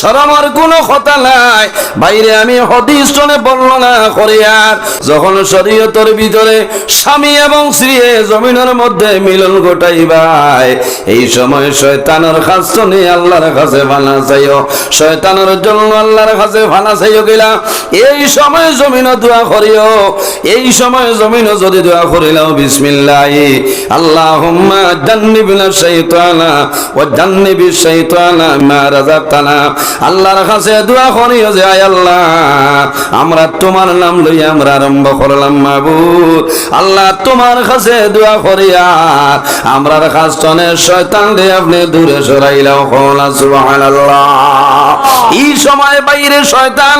সরমর কোনো কথা নাই। বাইরে আমি হদিস শুনে বর্ণনা করি আর, যখন শরীয়তের ভিতরে স্বামী এবং স্ত্রী জমিনের মধ্যে মিলন ঘটাই ভাই এই সময় শয়তানের কাছ শুনে আল্লাহর কাছে ভানা চাইও। শয়তানের জন্য আল্লাহর কাছে ভানা চাইও গেলা, এই সময় জমিন দোয়া করিও। এই সময় জমিন যদি দোয়া করিলাম বিসমিল্লাহ। আল্লাহুম্মা জান্নিবনা শাইতানা, ওয়া জান্নিবিশ শাইতানা মা রাযাকতানা। আল্লাহর কাছে দোয়া করিও যে আয় আল্লাহ, আমরা তোমার নাম লই আমরা আরম্ভ করলাম মাবুদ। আল্লাহ তোমার কাছে দোয়া করিয়া আমরার কাছ তনে শয়তান রে আপনি দূরে সরাইলাও কোলা সুবহানাল্লাহ। এই সময় বাইরে শয়তান,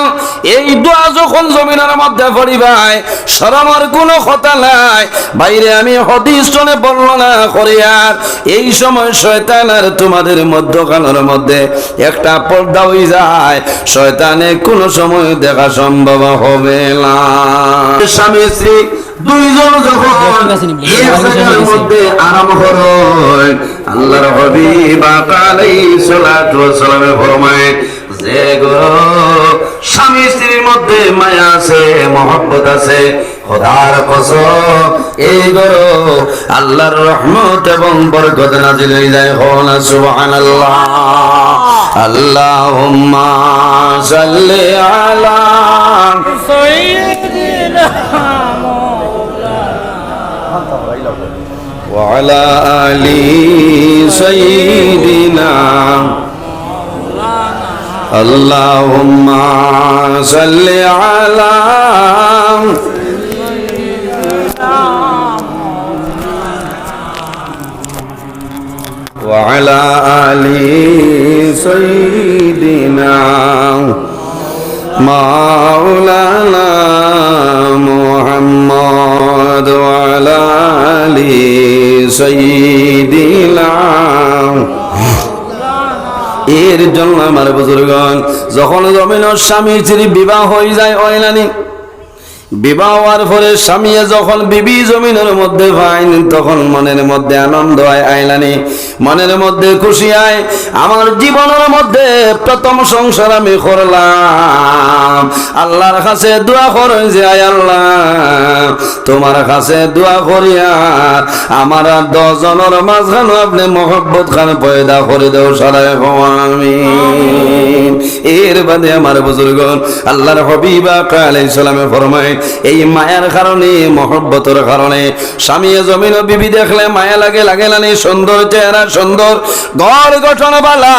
এই দোয়া যখন জমিনের মধ্যে পড়িবাই শরমর কোনো কথা নাই। বাইরে আমি হদিস শুনে বর্ণনা করি, আর এই সময় শয়তান আর তোমাদের মধ্যখানের মধ্যে একটা পর্দা হয়ে যায়। শয়তানে কোনো সময় দেখা সম্ভব হবে না। স্বামী স্ত্রী দুইজন স্বামী স্ত্রীর মধ্যে মায়া আছে, মহব্বত আছে খোদার কসম এই গরো আল্লাহর রহমত এবং বরকত নাজিল হয়ে যায় হন সুবহানাল্লাহ আল্লাহুম্মা সাল্লি আলা سيدنا وعلى آل سيدنا اللهم صل على وعلى آل سيدنا مولانا محمد وعلى آل سيدنا এর জন্য আমার বুজুর্গন যখন জমিন স্বামী স্ত্রী বিবাহ হয়ে যায় অয়লানি বিবাহ হওয়ার পরে স্বামী যখন বিবি জমিনের মধ্যে পাইন তখন মনের মধ্যে আনন্দ হয়, আইলানি। মনের মধ্যে খুশি হয়, আমার জীবনের মধ্যে প্রথম সংসার আমি করলাম। আল্লাহর কাছে দোয়া করেন যে, আয় আল্লাহ তোমার কাছে দোয়া করিয়া আমার দশজনের মাঝখানে আপনি মহব্বত খান, পয়দা করে দেও সারাই আমিন। এর বাদে আমার বুজুর্গন আল্লাহর হবিবা কালাই সালামে ফরমায়, এই মায়ার কারণে, মহব্বতের কারণে, স্বামী জমিন বিবি দেখলে মায়া লাগে লাগে লানি, সুন্দর চেহারা, সুন্দর ঘর গঠন বালা।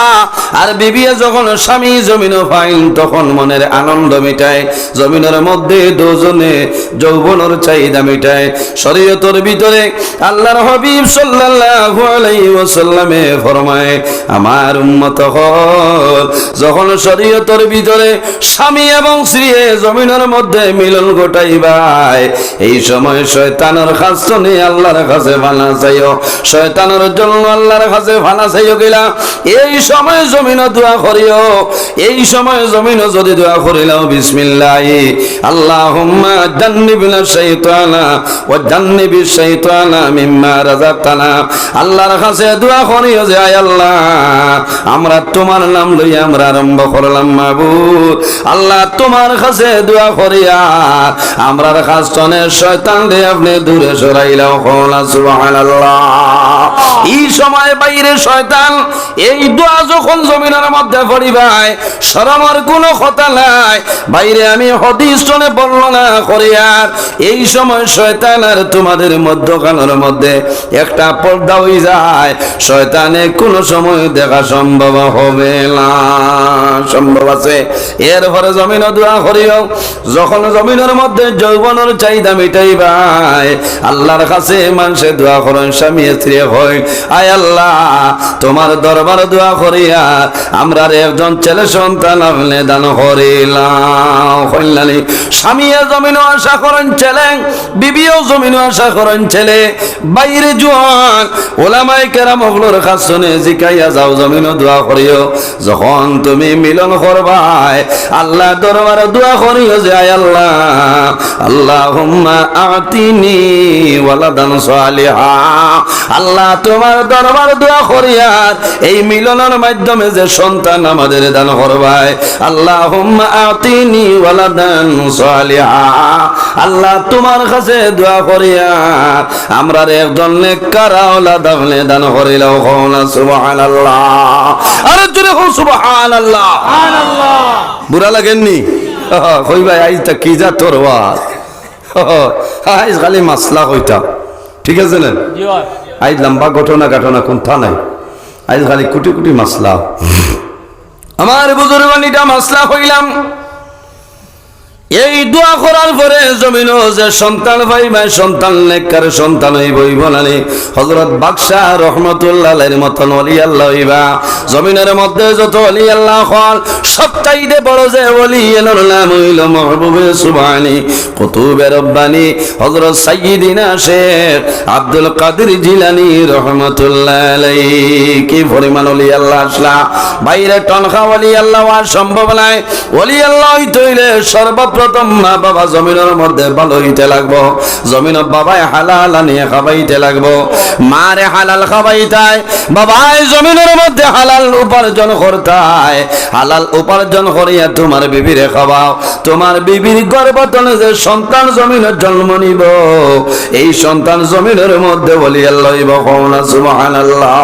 আর বিবি যখন স্বামী জমিন ফাইন তখন মনের আনন্দ মিটায়। জমিনের মধ্যে দুজনে যৌবনের চাহিদা মিটায় শরীয়তর ভিতরে আল্লাহর হবিব সাল্লাল্লাহু আলাইহি ওয়াসাল্লামে ফরমায়, আমার উম্মত হল যখন শরীয়তর ভিতরে স্বামী এবং স্ত্রী জমিনের মধ্যে মিলন ঘটাই ভাই এই সময় শয়তানের কাছ আল্লাহর কাছে ভানা চাইও। শয়তানের জন্য আল্লাহর কাছে ভানা চাইও গেলা, এই সময় জমিন দোয়া করিও, এই সময় জমিন যদি দোয়া করিলাম বিসমিল্লাহ। আল্লাহুম্মা জান্নিবনা শাইতানা ওয়া জান্নিবিশ শাইতানা মিম্মা রাযাকতানা। আল্লাহর কাছে দোয়া করিও যে আয় আল্লাহ আমরা তোমার নাম লই আমরা আরম্ভ করলাম মাবুদ। আল্লাহ তোমার কাছে দোয়া করিয়া আমরার কাছ শয়তান রে আপনি দূরে সরাইলাও কোলা সুবহানাল্লাহ। এই সময় বাইরে শয়তান এই দোয়া যখন জমিনের মধ্যে পড়িবাই শরমর কোনো কথা নাই। বাইরে আমি হদিস বর্ণনা করি আর এই সময় শয়তান আর তোমাদের মধ্যখানের মধ্যে একটা পর্দা হয়ে যায়। শয়তানে কোনো সময় দেখা সম্ভব হবে না। সম্ভব আছে। এরপরে জমিন দোয়া করিও। যখন জমিনের মধ্যে যৌবনের চাহিদা মিটাই ভাই আল্লাহর কাছে মানুষে দোয়া করেন, স্বামী স্ত্রী হয় আয় আল্লাহ, তোমার দরবার দোয়া করিয়া আমরা একজন ছেলে সন্তান আপনি দান করিলাম স্বামী জমিন আশা করেন, ছেলে বিবিও জমিন আশা করেন ছেলে। বাইরে জোয়ান, ওলামাই কেরাম ওগুলোর কাছে জিকাইয়া যাও জমিন দোয়া করিও। যখন তুমি মিলন করবাই, আল্লাহ দরবার দোয়া করিও যে আয় আল্লাহ। আল্লাহুম্মা আতিনি ওয়ালাদান সালিহা। আল্লাহ তোমার দরবার দোয়া করিয়ার এই মিলনের মাধ্যমে যে সন্তান আমাদের দান করবাই। আল্লাহুম্মা আতিনি ওয়ালাদান সালিহা। আল্লাহ তোমার কাছে দোয়া করিয়া আমরা একজন নেককার আওলাদ আপনি দান করিলাও কওনা সুবহানাল্লাহ। আরে জোরে কও সুবহানাল্লাহ। সুবহানাল্লাহ। বুড়া লাগেননি? কই ভাই আইজ তা কি যা তোর ওয়াজ? আইজ খালি মাসলা কইতাম। ঠিক আছে না? আইজ লম্বা ঘটনা ঘটনা কোনটা নাই। আইজ খালি কোটি কোটি মাসলা। আমার বুজুর্গানিটা মাসলা হইলাম এই দোয়া করার পরে জমিন যে সন্তান ভাই ভাই, সন্তান নেককার সন্তান হইব নানি হজরত বাদশাহ রহমতুল্লাহ মতন অলি আল্লাহ হইবা। জমিনের মধ্যে যত অলি আল্লাহ হল সবটাইতে বড় যে অলি এলোর নাম হইল মহবুবে সুবানি কুতুবে রব্বানি হজরত সাইয়িদিনা শেখ আব্দুল কাদের জিলানি রহমতুল্লাহ কি পরিমাণ অলি আল্লাহ আসলা? বাইরে টনখা অলি আল্লাহ আর সম্ভব নাই। অলি আল্লাহ হইতে সর্বপ্রথম মা বাবা জমিনের মধ্যে ভালো হইতে লাগবো। জমিন বাবাই হালাল আনিয়ে খাবাইতে লাগবো। মারে হালাল খাবাইতাই বাবাই জমিনের মধ্যে হালাল উপার্জন করতায় হালাল উপার্জন করিয়া তোমার বিবিরে খাওয়াও। তোমার বিবির গর্ভতনে যে সন্তান জমিনের জন্ম নিব এই সন্তান জমিনের মধ্যে বলিয়া লইব কওনা সুবহানাল্লাহ।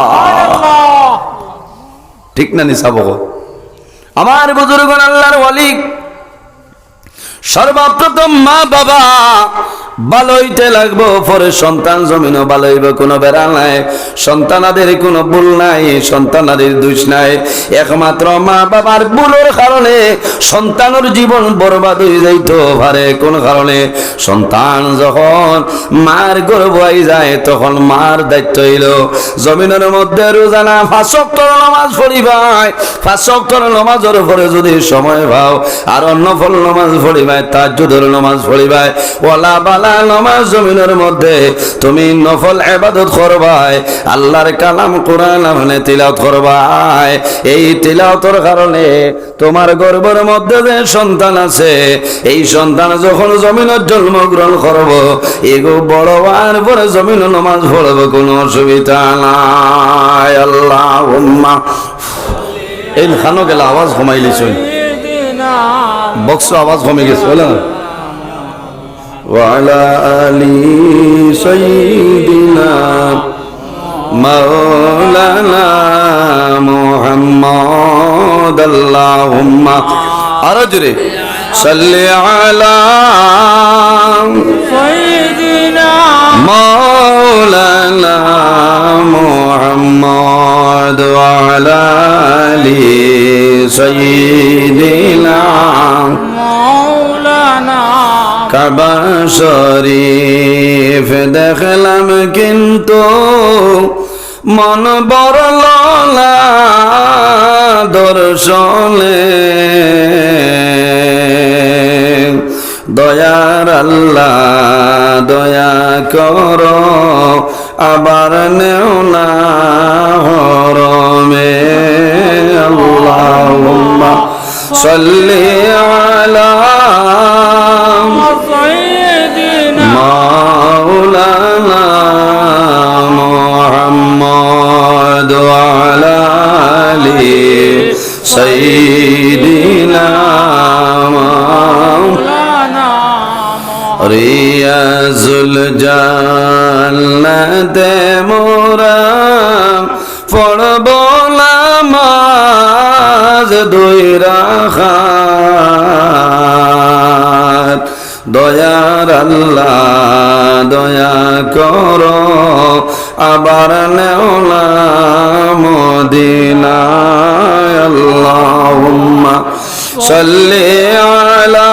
ঠিক না নিসাব আমার বুজুর্গ আল্লাহর ওয়ালি সর্বপ্রথম মা বাবা ভালো হইতে লাগবো, পরে সন্তান জমিনও ভালো কোনো বেড়া নাই। সন্তানাদের কোনো ভুল নাই, সন্তানাদের দোষ নাই। একমাত্র মা বাবার ভুলের কারণে সন্তানের জীবন বরবাদ হয়ে যাইতো পারে কোন কারণে? সন্তান যখন মার গর্ব আই যায়, তখন মার দায়িত্ব হইল। জমিনের মধ্যে রোজানা ফাঁসক্তর নামাজ পড়িবাই। ফাঁসক্তর নামাজের পরে যদি সময় পাও, আর অন্য ফল নামাজ পড়িবাই তার যুদ্ধের নামাজ পড়িবাই। ওলা বালা নামাজ জমিনের মধ্যে তুমি নফল এবাদত করবাই, আল্লাহর কালাম কোরআন মানে তিলাওত করবাই। এই তিলাওতর কারণে তোমার গর্বের মধ্যে যে সন্তান আছে, এই সন্তান যখন জমিনের জন্মগ্রহণ করব, এগো বড় আর পরে জমিন নমাজ পড়ব, কোনো অসুবিধা নাই আল্লাহ এই খানো গেলে আওয়াজ কমাইলিছুন বক্স আওয়াজ কমে গেছে, বলে না? وعلى آل سيدنا مولانا محمد اللهم أرجري صل على سيدنا مولانا محمد وعلى آل سيدنا مولانا কাবা শরীফ দেখলাম কিন্তু মন বড়ল না দর্শনে দয়ার আল্লাহ দয়া কর আবার নেও না হরমে। আল্লাহুম্মা সাল্লি দয়া কর আবার লেওলা মদিনা আল্লাহুম্মা সাল্লি আলা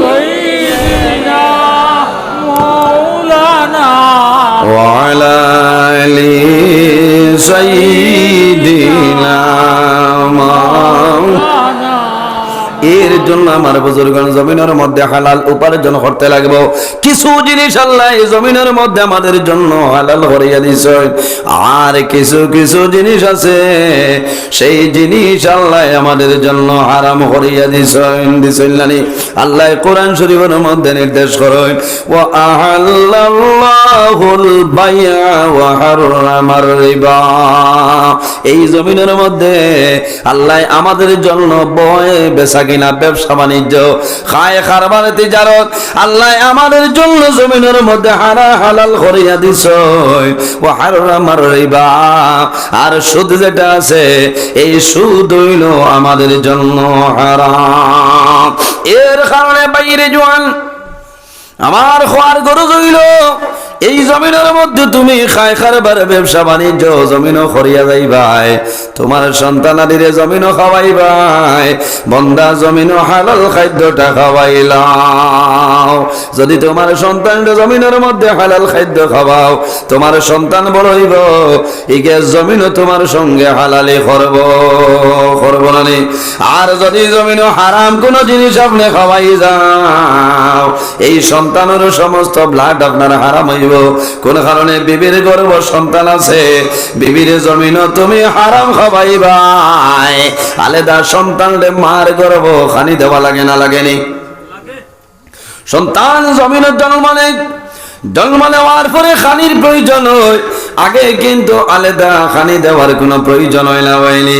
সাইয়্যিদিনা মাওলানা ওয়া আলা আলি এর জন্য আমার বুজুর্গ জমিনের মধ্যে হালাল উপার্জন করতে লাগবো। কিছু জিনিস আল্লাহ জমিনের মধ্যে আমাদের জন্য হালাল করিয়া দিছ আর কিছু কিছু জিনিস আছে, সেই জিনিস আল্লাহ আমাদের জন্য হারাম করিয়া দিছ দিছানি আল্লাহ কোরআন শরীফের মধ্যে নির্দেশ করেন ও আহাল্লাহুল এই জমিনের মধ্যে আল্লাহ আমাদের জন্য বয় বেচা কিনা ব্যবসা বাণিজ্য খায় খারবার তিজারত। আল্লাহ আমাদের জন্য জমিনের মধ্যে হারা হালাল করিয়া দিছ ও হারামার রিবা। আর সুদ যেটা আছে, এই সুদ হইল আমাদের জন্য হারাম। এর কারণে বাইরে জোয়ান, আমার খোয়ার গরজ হইল এই জমিনের মধ্যে তুমি খায় খারবার ব্যবসা বাণিজ্য, জমিনও খরিয়া যাইবাই। তোমার সন্তানাদিরে জমিনও খাওয়াইবাই। বন্দা জমিনও হালাল খাদ্যটা খাওয়াইলাও। যদি তোমার সন্তান জমিনের মধ্যে হালাল খাদ্য খাওয়াও, তোমার সন্তান বড় হইব ইকে জমিনও তোমার সঙ্গে হালালি করব করব নি? আর যদি জমিনও হারাম কোন জিনিস আপনি খাওয়াই যাও, এই সন্তানের সমস্ত ব্লাড আপনার হারাম হইব কোন কারণে বিবির গর্ব সন্তান আছে? বিবির জমিনও তুমি হারাম খাওয়াইবাই আলেদা সন্তান রে মার গর্ব খানি দেওয়া লাগে না, লাগেনি? সন্তান জমিনের জন্ম নেই জন্ম নেওয়ার পরে খানির প্রয়োজন হয়। আগে কিন্তু আলাদা খানি দেওয়ার কোনো প্রয়োজন হয় না, হয়নি।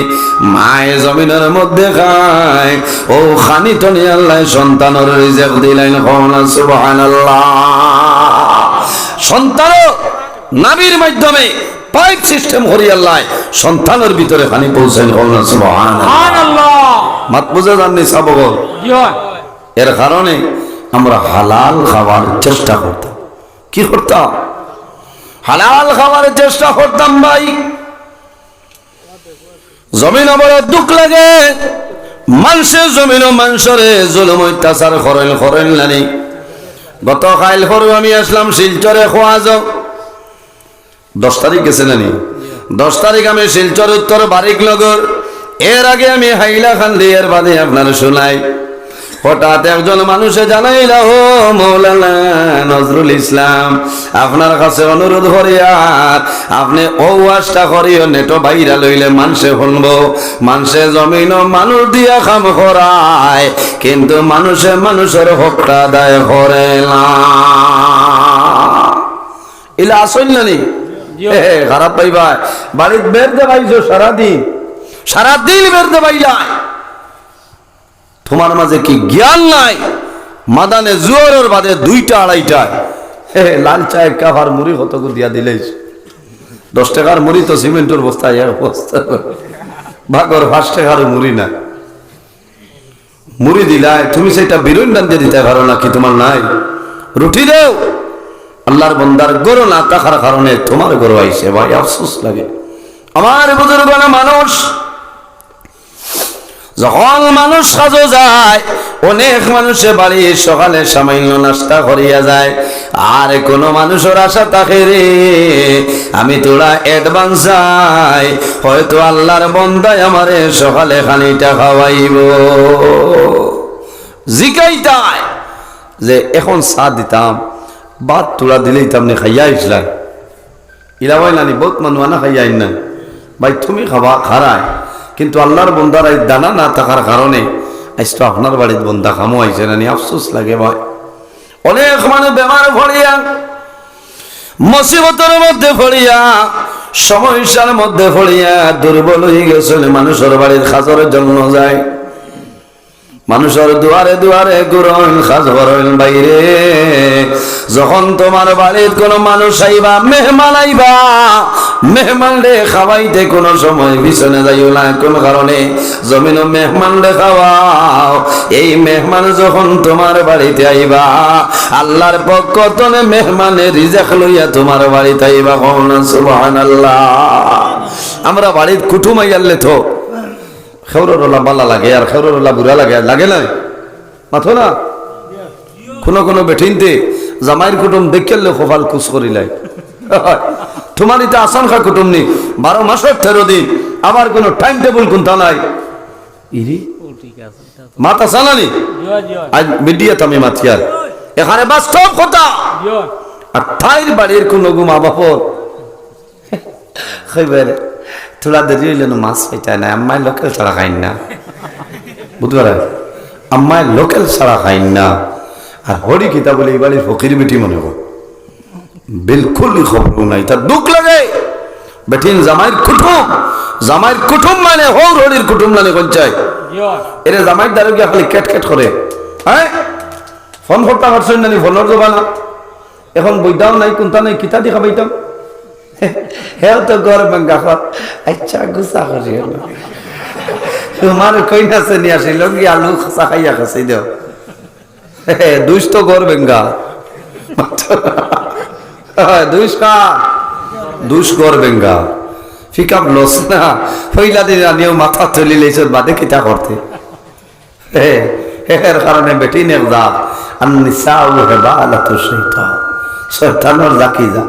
মায়ে জমিনের মধ্যে খায়। ও খানি নিয়ে আল্লাহ সন্তানের রিজেক দিলেন হওয়া সুবহানাল্লাহ। সন্তানও নাবির মাধ্যমে পাইপ সিস্টেম হরি আল্লাহ সন্তানের ভিতরে খানি পৌঁছেন মাত বুঝে জাননি সাবগর এর কারণে আমরা হালাল খাওয়ার চেষ্টা করতাম। কি করতাম? হালাল খাওয়ার চেষ্টা করতাম ভাই। জমিন বড় দুঃখ লাগে। মানুষের জমিন মানুষরে জুলুম অত্যাচার করেন করেন নানি গত কাইল পরে আমি আসলাম শিলচরে খোয়া যাও দশ তারিখ গেছে নানি? দশ তারিখ আমি শিলচর উত্তর বারিক নগর এর আগে আমি হাইলা খান এর বাদে আপনার শোনাই। হঠাৎ একজন মানুষে জানাইল মৌলানা নজরুল ইসলাম আপনার কাছে অনুরোধ করিয়ার আপনি ও ওয়াজটা করিও নেটো বাইরা লইলে মানুষে শুনব মানুষে জমিন মানুষ দিয়া খাম করায় কিন্তু মানুষে মানুষের হকটা আদায় করে না। ইলা আসল না নি এ, খারাপ পাইবা। বাড়িতে বের দে পাইছো সারাদিন? সারাদিন বের দে পাইলাই তোমার মাঝে কি জ্ঞান নাই? মাদানে জুয়ারের বাদে দুইটা আড়াইটায়। হে লাল চায় কাভার মুড়ি কত করে দিয়া দিলেই দশ টাকার মুড়ি তো সিমেন্টের বস্তায় এক বস্তা ভাগর পাঁচ টাকার মুড়ি না মুড়ি দিলাই তুমি সেটা বিরুন দান দিয়ে দিতে পারো নাকি? তোমার নাই। রুটি দেও। আল্লাহর বন্দার গরু না থাকার কারণে তোমার গরু আইসে, ভাই, আফসোস লাগে। আমার বুজুর্গ মানুষ যখন মানুষ সাজো যায়, অনেক মানুষে বাড়ি সকালে সামান্য নাস্তা করিয়া যায়। আর কোন মানুষের আশা থাকে রে, আমি তোরা অ্যাডভান্স যাই, হয়তো আল্লাহর বন্দায় আমারে সকালে খানিটা খাওয়াইব। জিকাইতায় যে এখন চা দিতাম বাদ তোলা দিলেই তামনি খাইয়া আসলাই ইলাবাই নানি, বহুত মানুষ আনা খাইয়া না ভাই, তুমি খাবা খারায় কিন্তু আল্লাহর বন্দার এই দানা না থাকার কারণে আজ তো আপনার বাড়ির বন্দা খামো আইছে না আফসোস লাগে ভাই। অনেক মানুষ বেমার ভরিয়া মুসিবতের মধ্যে পড়িয়া সমস্যার মধ্যে পড়িয়া দুর্বল হয়ে গেছে। মানুষের বাড়ির খাজরের জন্য যায়। মানুষের দুয়ারে দুয়ারে গুরন খাজ ভরন বাইরে। যখন তোমার বাড়ির কোন মানুষ আইবা, মেহমান আইবা, মেহমান রে খাওয়াইতে কোন সময় পিছনে যাইও না। কোন কারণে? জমিন মেহমান রে খাওয়াও। এই মেহমান যখন তোমার বাড়িতে আইবা, আল্লাহর পক্ষ তনে মেহমানের রিজাক লইয়া তোমার বাড়িতে আইবা কখন সুবহানাল্লাহ। আমরা বাড়ির কুটুম আইয়ালে তো খেউরলা বালা লাগে আর খেউরলা বুড়া লাগে। লাগে না মাথো না? কোনো কোনো বেঠিনতে জামাইর কুটুম দেখলে কপাল কুচ করিলাই তোমার এটা আসান খা কুটুম নি বারো মাসের তেরো দিন আবার কোনো টাইম টেবিল কোনটা নাই? ইরি জিও জিও আজ মিডিয়া তুমি মাথিয়ার এখানে বাস্তব কথা আর তাইর বাড়ির কোন গু মা বাপর খাইবার থোড়া দেরি হইলে মাছ পাইতায় না আম্মায় লোকেল ছাড়া খাইন না। বুঝতে পারে আম্মায় লোকেল ছাড়া খাইন না। আর হরি কিতা বলে এই বাড়ির ফকির বেটি মনে কর। বিলকুলই খবর নাই, তার দুঃখ লাগে। বেটিন জামাইয়ের কুটুম জামাইয়ের কুটুম মানে হৌর হরির কুটুম মানে কঞ্চায় এরে জামাইর দ্বারা গিয়ে খালি কেট কেট করে? হ্যাঁ? ফোন করতে পারছেন না ফোনের জবানা। এখন বইটাও নাই কোনটা নাই, কিতা দেখা পাইতাম হেও তো গর ভাঙ্গা খর আচ্ছা গুসা করি। তোমার কই না নিয়ে আসিল কি আলু খসা খাইয়া খাসি দেও। দুইশ তো গর ভেঙ্গা দুইশ কা? দুইশ গর ভেঙ্গা পিক আপ লস না। পইলা দিন আনিও মাথা তুলি লেছে বাদে কিতা করতে। হে এর কারণে বেটি নে দা আর নিসা ও হেবা আলা তো শৈতান। শৈতানোর জাকি যা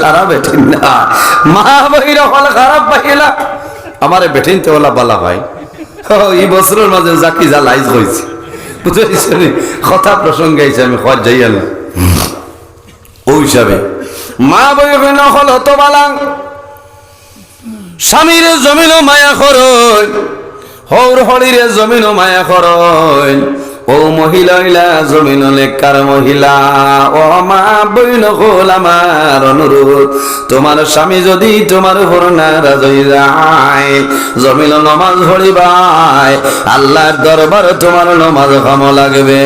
সারা বেটিন না। মা বহির হল খারাপ পাইলা আমারে বেটিন তে ওলা বালা ও, এই বছরের মাঝে জাকি যা লাইজ হয়েছে বুঝেছি কথা প্রসঙ্গে আইছে আমি খোয়ার যাই আলো ও হিসাবে মা বই হল হতো বালাং। স্বামীর জমিন মায়া করই হৌর হরিরে জমিন মায়া করই ও মহিলা জমিন লেখার মহিলা, ও মা বইন হল আমার অনুরোধ। তোমার স্বামী যদি তোমার উপর নারাজ হয়ে যায়, জমিন নমাজ ভরিবাই আল্লাহর দরবার তোমার নমাজ খামো লাগবে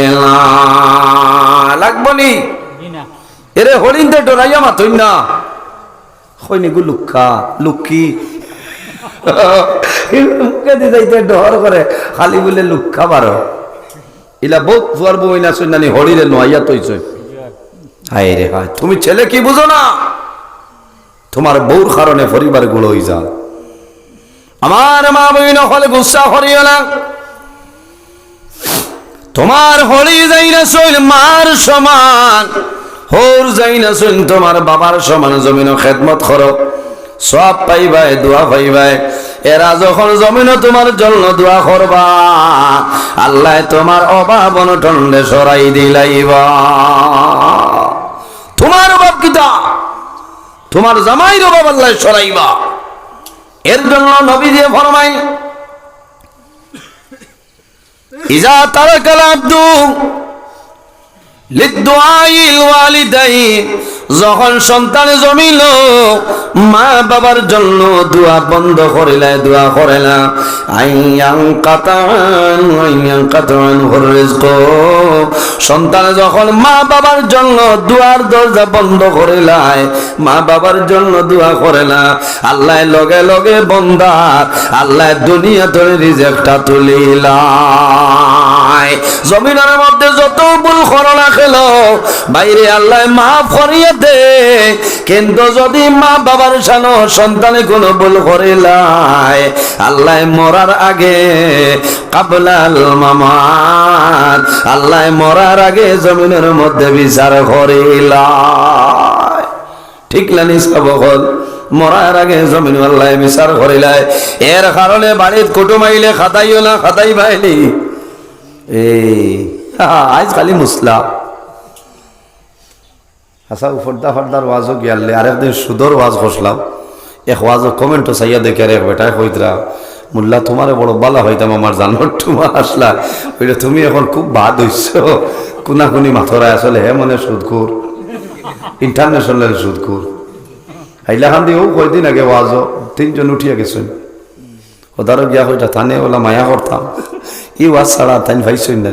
লাগবো নি। জি না? এরে হরিণদের ডরাইয়া মাতই না। হইনি গু লুক্ষা লুক্ষি মুখে দি যাইতে ডর করে, খালি বলে লুক্ষা বারো ইলা বহুত ফুয়ার বই না শুনানি হরিরে নোয়াইয়া তৈছ। হায় রে হায়, তুমি ছেলে কি বুঝো না? তোমার বউর কারণে পরিবারগুলো হয়ে যা। আমার মা বইন হলে গুসা হরিও না। তোমার হরি যাই না শৈল মার সমান, হোর যাই না শৈল তোমার বাবার সমান। জমিন খেদমত করো, সব পাইবাই, দোয়া পাইবাই। এরা যখন জমিন তোমার জন্য দোয়া করবা, আল্লাহ তোমার অভাব অনটনে সরাই দিলাইবা। তোমার অভাব কিতা? তোমার জামাইর অভাব আল্লাহ সরাইবা। এর জন্য নবী দিয়ে ফরমাই ইজা তারাকাল আব্দু লিদ্দুআইল ওয়ালিদাইন। যখন সন্তান জমিল মা বাবার জন্য দোয়া বন্ধ করিলে, দোয়া করে না আইয়াং কাতান আইয়াং কাতান রিজক। সন্তান যখন মা বাবার জন্য দুয়ার দরজা বন্ধ করিলাই মা বাবার জন্য দোয়া করে না আল্লাহ লগে লগে বন্ধা আল্লাহ দুনিয়া ধরে রিজেক্টটা তুলিলাই জমিনের মধ্যে যত ভুল করলা খেলো বাইরে আল্লাহ মাফ করিয়ে দে। কিন্তু যদি মা বাবার সানো সন্তানে কোনো ভুল করিলাই আল্লাহ মরার আগে কাবলাল মামার আল্লাহ মরার আগে জমিনের মধ্যে বিচার করিলাই ঠিক লানি সব হল মরার আগে জমিন বিচার করিলাই এর কারণে বাড়ির কুটুম আইলে খাতাইও না খাতাই পাইলি এই, আজ খালি মুসলা। আচ্ছা ফর্দা ফর্দার ওয়াজও গিয়ালে আরেকদিন সুদর ওয়াজ খসলাম এক ওয়াজও কমেন্টও চাইয়া দেখে রে বেটায় কইতরা। মোল্লা, তোমারে বড় বালা হইতাম আমার জানোর তোমার আসলা। ওইটা তুমি এখন খুব বাদ হইছ। কোনা কোনি মাথরায় আসলে হে মনে সুদকুর ইন্টারন্যাশনাল সুদকুর হাইলাখান দিয়েও কয়দিন আগে ওয়াজও তিনজন উঠিয়া গেছেন। ওদারও গিয়া হইটা থানে ওলা মায়া করতাম। ই ওয়াজ ছাড়া তাই ভাইছই না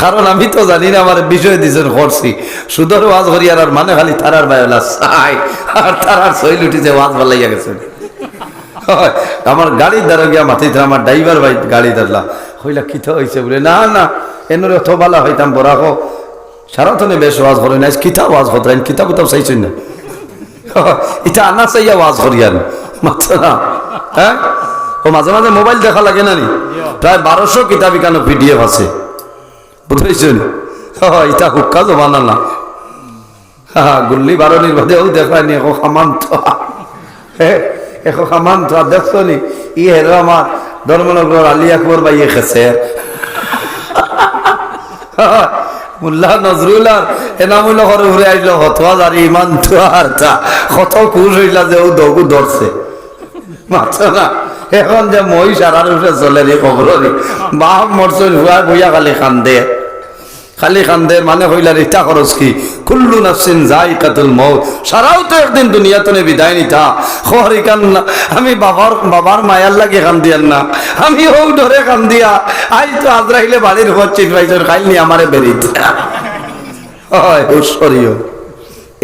কারণ আমি তো জানি না, আমার বিষয় দিয়েছেন করছি। সুদর ওয়াজ হরিয়ার মানে খালি তারার বায়োলা চাই। আর তারার শৈল উঠিছে ওয়াজ ভালাইয়া গেছেন। হয়, আমার গাড়ির দ্বারা গিয়া মাতিতে আমার ড্রাইভার ভাই গাড়ি ধরলা। হইলা কিথ হয়েছে বলে না না এনরে অত বালা হইতাম বড়া হো সারাতনে বেশ ওয়াজ করে না কিতা ওয়াজ হতরাইন কিতাব কিতাব চাইছেন না? এটা আনা চাইয়া ওয়াজ করিয়ান। মাত্র না। হ্যাঁ? ও মাঝে মাঝে মোবাইল দেখা লাগে না নি? প্রায় বারোশো কিতাব কেন পিডিএফ আছে। বুঝেছেন এটা হুক্কা জমানা না হ্যাঁ গুল্লি বারণির বাদেও দেখায়নি এখন সামান্ত। এখন সামান্ত দেখছ নি ই হেরো আমার ধর্মনগর আলী আকবর বাইয়ে খেছে মুল্লা নজরুল আর এনামুল ঘরে ঘুরে আসলো হতোয়া আর ইমান তো আর তা যে ও দগু ধরছে মাত্র না এখন যে মহিষ আর উঠে চলে রে খবর বাপ মরচুল হুয়া বইয়া খালি খান্দে খালি খান্দে মানে হইলা রিতা খরচ কি? কুল্লু নাফসিন যাই কাতুল মৌত সারাও তো একদিন দুনিয়া তনে বিদায় নিতা। খরি কান না আমি বাবার বাবার মায়ার লাগে কান দিয়ার না। আমি ও ধরে কান দিয়া আই তো আজরাইলে বাড়ির ঘর চিট পাইছেন খাইলি আমারে বেরিত হয় ঐশ্বরীয়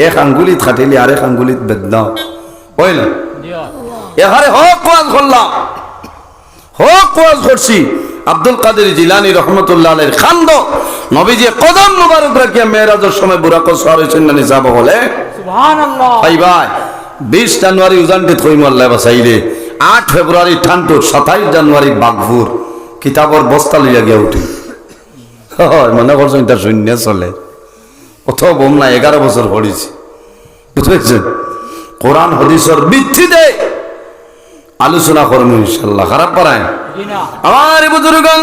এক আঙ্গুলিত খাটিলি আরেক আঙ্গুলিত বেদনা। না জিও এখানে হক ওয়াজ করলাম। হক ওয়াজ করছি। আব্দুল কাদের জিলানি রহমতুল্লাহ আলের খান্দ। নবীজি কদম মুবারক রাখিয়া মেয়েরাজের সময় বুড়াকো সর হয়েছেন না নিজাব বলে। সুবহানাল্লাহ। ভাই ভাই বিশ জানুয়ারি উজানটি থই মাল্লা বাসাইলে। আট ফেব্রুয়ারি ঠান্টুর সাতাইশ জানুয়ারি বাঘপুর কিতাবর বস্তা লইয়া গিয়া উঠি। হয় মনে করছেন তার শূন্য চলে। কত বোম না এগারো বছর পড়েছি। বুঝতে কোরআন হদিসর ভিত্তিতে আলোচনা করবেন ইনশাল্লাহ খারাপ পারায় আমার বুজুর্গন